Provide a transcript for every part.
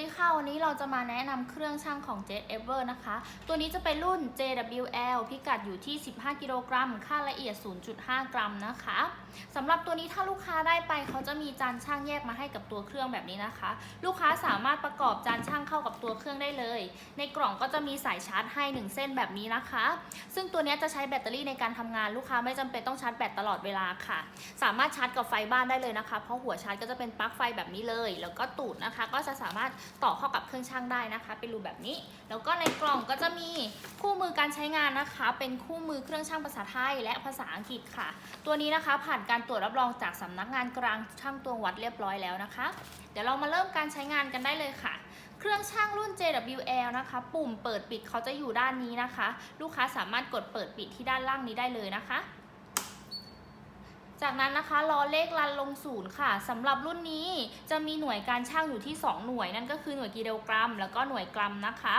ดีค่ะ วันนี้เราจะมาแนะนำเครื่องช่างของ Jet Ever นะคะ ตัวนี้จะเป็นรุ่น JWL พิกัดอยู่ที่ 15 กิโลกรัม ค่าละเอียด 0.5 กรัมนะคะสำหรับตัวนี้ถ้าลูกค้าได้ไปเขาจะมีจานช่างแยกมาให้กับตัวเครื่องแบบนี้นะคะ ลูกค้าสามารถประกอบจานช่างเข้ากับตัวเครื่องได้เลย ในกล่องก็จะมีสายชาร์จให้ 1 เส้นแบบนี้นะคะ ซึ่งตัวนี้จะใช้แบตเตอรี่ในการทำงานลูกค้าไม่จำเป็นต้องชาร์จแบตตลอดเวลาค่ะ สามารถชาร์จกับไฟบ้านได้เลยนะคะ เพราะหัวชาร์จก็จะเป็นปลั๊กไฟแบบนี้เลย แล้วก็ตูดนะคะก็จะสามารถต่อเข้ากับเครื่องช่างได้นะคะ เป็นรูแบบนี้ แล้วก็ในกล่องก็จะมีคู่มือการใช้งานนะคะ เป็นคู่มือเครื่องช่างภาษาไทยและภาษาอังกฤษค่ะ ตัวนี้นะคะผ่านการตรวจรับรองจากสำนักงานกลางช่างตวงวัดเรียบร้อยแล้วนะคะ เดี๋ยวเรามาเริ่มการใช้งานกันได้เลยค่ะเครื่องช่างรุ่น JWL นะคะ ปุ่มเปิดปิดเขาจะอยู่ด้านนี้นะคะ ลูกค้าสามารถกดเปิดปิดที่ด้านล่างนี้ได้เลยนะคะ จากนั้นนะคะรอเลขรันลงศูนย์ค่ะสำหรับรุ่นนี้จะมีหน่วยการช่างอยู่ที่ 2 หน่วยนั่นก็คือหน่วยกิโลกรัม แล้วก็หน่วยกรัมนะคะ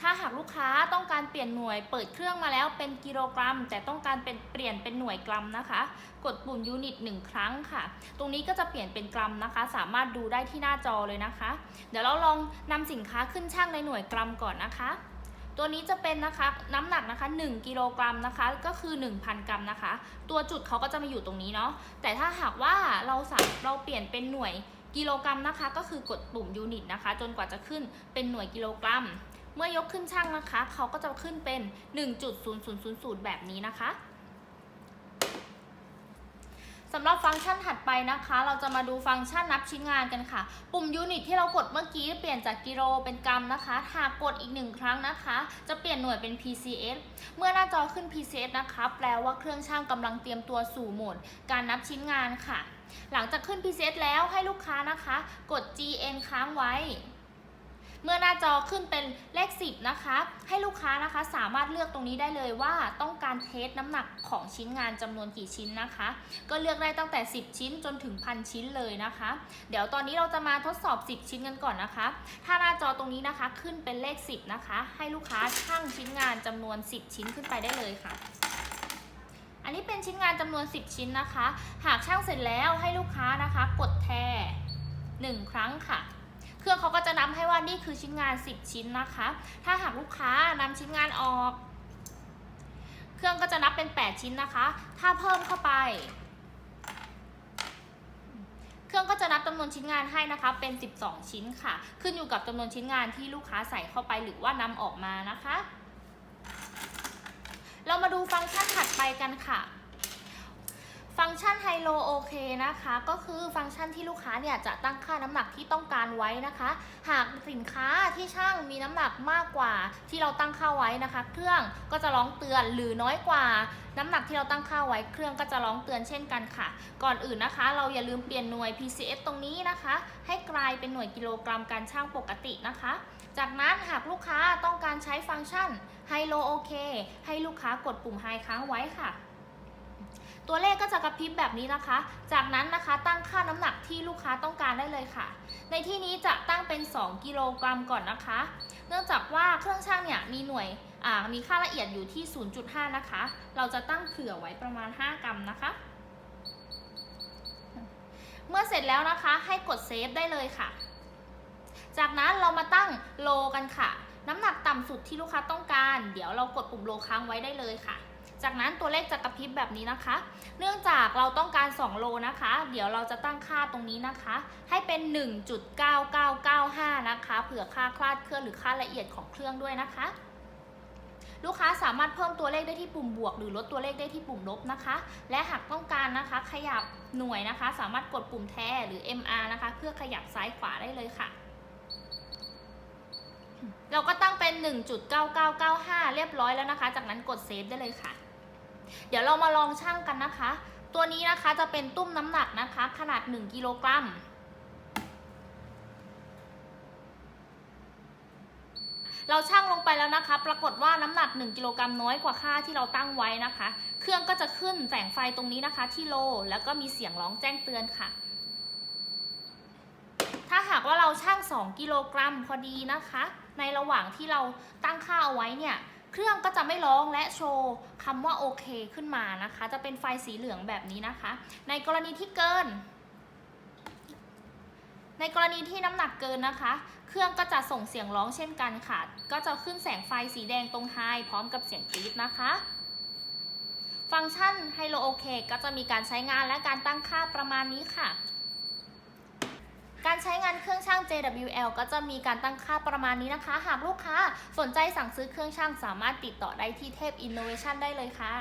ถ้าหากลูกค้าต้องการเปลี่ยนหน่วยเปิดเครื่องมาแล้วเป็นกิโลกรัม แต่ต้องการเป็นเปลี่ยนเป็นหน่วยกรัมนะคะ กดปุ่มยูนิต1ครั้งค่ะ ตรงนี้ก็จะเปลี่ยนเป็นกรัมนะคะ สามารถดูได้ที่หน้าจอเลยนะคะ เดี๋ยวเราลองนำสินค้าขึ้นช่างในหน่วยกรัมก่อนนะคะ ตัวนี้จะเป็นนะคะน้ำหนักนะคะ1กิโลกรัมนะคะก็คือ 1,000 กรัมนะคะ ตัวจุดเขาก็จะมาอยู่ตรงนี้เนาะแต่ถ้าหากว่าเราสามเราเปลี่ยนเป็นหน่วยกิโลกรัมนะคะ ก็คือกดปุ่มยูนิตนะคะ จนกว่าจะขึ้นเป็นหน่วยกิโลกรัม เมื่อยกขึ้นช่างนะคะ เขาก็จะขึ้นเป็น 1.0000 แบบนี้นะคะ สำหรับฟังก์ชันถัดไปนะคะ เราจะมาดูฟังก์ชันนับชิ้นงานกันค่ะ ปุ่มยูนิตที่เรากดเมื่อกี้เปลี่ยนจากกิโลเป็นกรัมนะคะหากกดอีกหนึ่งครั้งนะคะ จะเปลี่ยนหน่วยเป็น PCS เมื่อหน้าจอขึ้น PCS นะคะ แปลว่าเครื่องช่างกำลังเตรียมตัวสู่โหมด การนับชิ้นงานค่ะ หลังจากขึ้น PCS แล้วให้ลูกค้านะคะ กด GN ค้างไว้ เมื่อหน้าจอขึ้นเป็นเลข 10 นะคะ ให้ลูกค้านะคะสามารถเลือกตรงนี้ได้เลยว่าต้องการเทสน้ำหนักของชิ้นงานจำนวนกี่ชิ้นนะคะ ก็เลือกได้ตั้งแต่ 10 ชิ้นจนถึงพันชิ้นเลยนะคะ เดี๋ยวตอนนี้เราจะมาทดสอบ 10 ชิ้นกันก่อนนะคะ ถ้าหน้าจอตรงนี้นะคะขึ้นเป็นเลข 10 นะคะ ให้ลูกค้าชั่งชิ้นงานจำนวน 10 ชิ้นขึ้นไปได้เลยค่ะอันนี้เป็นชิ้นงานจำนวน 10 ชิ้นนะคะ หากช่างเสร็จแล้วให้ลูกค้านะคะ กดแท1ครั้งค่ะ เครื่องเขาก็จะนับให้ว่านี่คือชิ้นงาน 10 ชิ้นนะคะ ถ้าหากลูกค้านำชิ้นงานออก เครื่องก็จะนับเป็น 8 ชิ้นนะคะ ถ้าเพิ่มเข้าไป เครื่องก็จะนับจำนวนชิ้นงานให้นะคะ เป็น 12 ชิ้นค่ะ ขึ้นอยู่กับจำนวนชิ้นงานที่ลูกค้าใส่เข้าไปหรือว่านำออกมานะคะ เรามาดูฟังก์ชันถัดไปกันค่ะ ฟังก์ชันไฮโลโอเคนะคะ ก็คือฟังก์ชันที่ลูกค้าเนี่ยจะตั้งค่าน้ำหนักที่ต้องการไว้นะคะ หากสินค้าที่ช่างมีน้ำหนักมากกว่าที่เราตั้งค่าไว้นะคะ เครื่องก็จะร้องเตือนหรือน้อยกว่า น้ำหนักที่เราตั้งค่าไว้เครื่องก็จะร้องเตือนเช่นกันค่ะ ก่อนอื่นนะคะ เราอย่าลืมเปลี่ยนหน่วย PCS ตรงนี้นะคะ ให้กลายเป็นหน่วยกิโลกรัมการช่างปกตินะคะ จากนั้นหากลูกค้าต้องการใช้ฟังก์ชันไฮโลโอเคให้ลูกค้ากดปุ่มไฮค้างไว้ค่ะ ตัวเลขก็จะกระพริบแบบนี้นะคะ จากนั้นนะคะตั้งค่าน้ำหนักที่ลูกค้าต้องการได้เลยค่ะ ในที่นี้จะตั้งเป็น 2 กิโลกรัมก่อนนะคะ เนื่องจากว่าเครื่องช่างเนี่ยมีหน่วยมีค่าละเอียดอยู่ที่ 0.5 นะคะ เราจะตั้งเผื่อไว้ประมาณ 5 กรัมนะคะ เมื่อเสร็จแล้วนะคะให้กดเซฟได้เลยค่ะ จากนั้นเรามาตั้งโลกันค่ะ น้ำหนักต่ำสุดที่ลูกค้าต้องการ เดี๋ยวเรากดปุ่มโลค้างไว้ได้เลยค่ะ จากนั้นตัวเลขจะกระพริบแบบนี้นะคะ เนื่องจากเราต้องการ 2 โลนะคะ เดี๋ยวเราจะตั้งค่าตรงนี้นะคะ ให้เป็น 1.9995 นะคะ เผื่อค่าคลาดเคลื่อนหรือค่าละเอียดของเครื่องด้วยนะคะ ลูกค้าสามารถเพิ่มตัวเลขได้ที่ปุ่มบวก หรือลดตัวเลขได้ที่ปุ่มลบนะคะ และหากต้องการนะคะ ขยับหน่วยนะคะ สามารถกดปุ่มแทหรือ MR นะคะ เพื่อขยับซ้ายขวาได้เลยค่ะเราก็ตั้งเป็น 1.9995 เรียบร้อยแล้วนะคะ จากนั้นกดเซฟได้เลยค่ะ เดี๋ยวเรามาลองชั่งกันนะคะ ตัวนี้นะคะจะเป็นตุ้มน้ำหนักนะคะ ขนาด 1กิโลกรัมเราชั่งลงไปแล้วนะคะ ปรากฏว่าน้ำหนัก 1กิโลกรัมน้อยกว่าค่าที่เราตั้งไว้นะคะ เครื่องก็จะขึ้นแสงไฟตรงนี้นะคะ ที่โล แล้วก็มีเสียงร้องแจ้งเตือนค่ะ ถ้าหากว่าเราชั่ง2กิโลกรัมพอดีนะคะ ในระหว่างที่เราตั้งค่าเอาไว้เนี่ย เครื่องก็จะไม่ร้องและโชว์คำว่าโอเคขึ้นมานะคะ จะเป็นไฟสีเหลืองแบบนี้นะคะ ในกรณีที่เกิน ในกรณีที่น้ำหนักเกินนะคะ เครื่องก็จะส่งเสียงร้องเช่นกันค่ะ ก็จะขึ้นแสงไฟสีแดงตรงไฮพร้อมกับเสียงกรี๊ดนะคะฟังก์ชัน Hilo OK ก็จะมีการใช้งานและการตั้งค่าประมาณนี้ค่ะ การใช้ นเครื่องช่าง JWL ก็จะมีการตั้งค่าประมาณนี้นะคะ หากลูกค้าสนใจสั่งซื้อเครื่องช่างสามารถติดต่อได้ที่เทพ Innovation ได้เลยค่ะ